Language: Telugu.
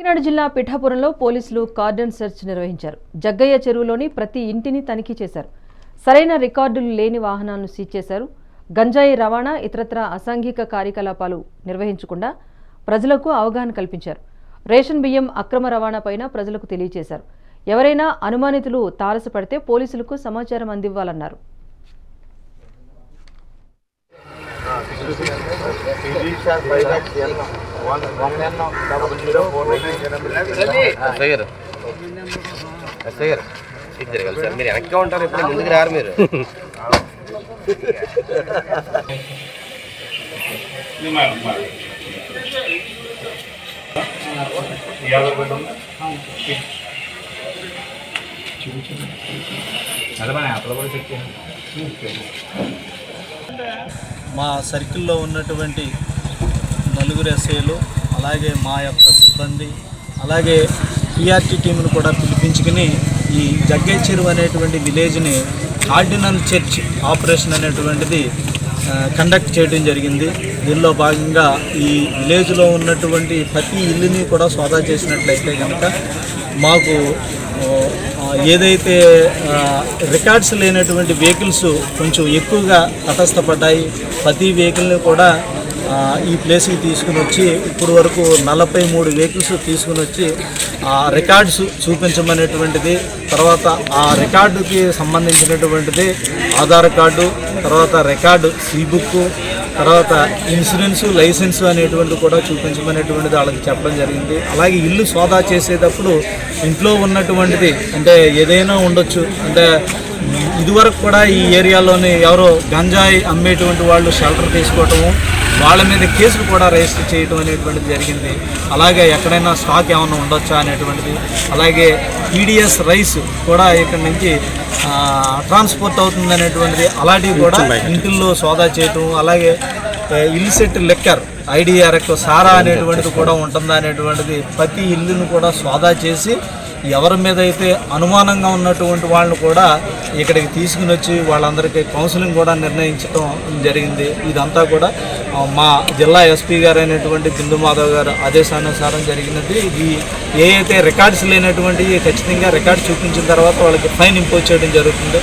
కాకినాడ జిల్లా పిఠాపురంలో పోలీసులు కార్డన్ సెర్చ్ నిర్వహించారు. జగ్గయ్య చెరువులోని ప్రతి ఇంటిని తనిఖీ చేశారు. సరైన రికార్డులు లేని వాహనాలను సీజ్ చేశారు. గంజాయి రవాణా ఇతరత్ర అసాంఘిక కార్యకలాపాలు నిర్వహించకుండా ప్రజలకు అవగాహన కల్పించారు. రేషన్ బియ్యం అక్రమ రవాణాపైన ప్రజలకు తెలియజేశారు. ఎవరైనా అనుమానితులు తారసపడితే పోలీసులకు సమాచారం అందివ్వాలన్నారు. ఎస్ఐ గారు ఎస్ఐ గారు మీరు వెనక్కి ఉంటారు ఇప్పుడు ముందుకు రారు మీరు. మా సర్కిల్లో ఉన్నటువంటి నలుగురు ఎస్ఐలు అలాగే మా యొక్క సిబ్బంది అలాగే పిఆర్టీ టీంను కూడా పిలిపించుకుని ఈ జగ్గయ్య చెరువు అనేటువంటి విలేజ్ని ఆర్డినల్ చర్చ్ ఆపరేషన్ అనేటువంటిది కండక్ట్ చేయడం జరిగింది. దీనిలో భాగంగా ఈ విలేజ్లో ఉన్నటువంటి ప్రతి ఇల్లుని కూడా సోదా చేసినట్లయితే కనుక మాకు ఏదైతే రికార్డ్స్ లేనటువంటి వెహికల్స్ కొంచెం ఎక్కువగా తటస్థపడ్డాయి. ప్రతి వెహికల్ని కూడా ఈ ప్లేస్కి తీసుకుని వచ్చి ఇప్పుడు వరకు నలభై మూడు వెహికల్స్ తీసుకుని వచ్చి ఆ రికార్డ్స్ చూపించమనేటువంటిది తర్వాత ఆ రికార్డుకి సంబంధించినటువంటిది ఆధార్ కార్డు తర్వాత రికార్డు సీ బుక్ తర్వాత ఇన్సూరెన్స్ లైసెన్స్ అనేటువంటి కూడా చూపించమనేటువంటిది వాళ్ళకి చెప్పడం జరిగింది. అలాగే ఇల్లు సోదా చేసేటప్పుడు ఇంట్లో ఉన్నటువంటిది అంటే ఏదైనా ఉండొచ్చు. అంటే ఇదివరకు కూడా ఈ ఏరియాలోని ఎవరో గంజాయి అమ్మేటువంటి వాళ్ళు షెల్టర్ తీసుకోవటము వాళ్ళ మీద కేసులు కూడా రిజిస్టర్ చేయడం అనేటువంటిది జరిగింది. అలాగే ఎక్కడైనా స్టాక్ ఏమైనా ఉండొచ్చా అనేటువంటిది. అలాగే ఈడిఎస్ రైస్ కూడా ఇక్కడ నుంచి ట్రాన్స్పోర్ట్ అవుతుంది అనేటువంటిది అలాంటివి కూడా ఇంటిల్లో సోదా చేయటం అలాగే ఇల్లిసెట్ లెక్కర్ ఐడిఆర్ఎక్ సారా అనేటువంటిది కూడా ఉంటుందా అనేటువంటిది ప్రతి ఇల్లును కూడా సోదా చేసి ఎవరి మీద అయితే అనుమానంగా ఉన్నటువంటి వాళ్ళని కూడా ఇక్కడికి తీసుకుని వచ్చి వాళ్ళందరికీ కౌన్సిలింగ్ కూడా నిర్ణయించడం జరిగింది. ఇదంతా కూడా మా జిల్లా ఎస్పీ గారు అయినటువంటి బిందు మాధవ్ గారు ఆదేశానుసారం జరిగినది. ఇది ఏ అయితే రికార్డ్స్ లేనటువంటి ఖచ్చితంగా రికార్డ్స్ చూపించిన తర్వాత వాళ్ళకి ఫైన్ ఇంపోజ్ చేయడం జరుగుతుంది.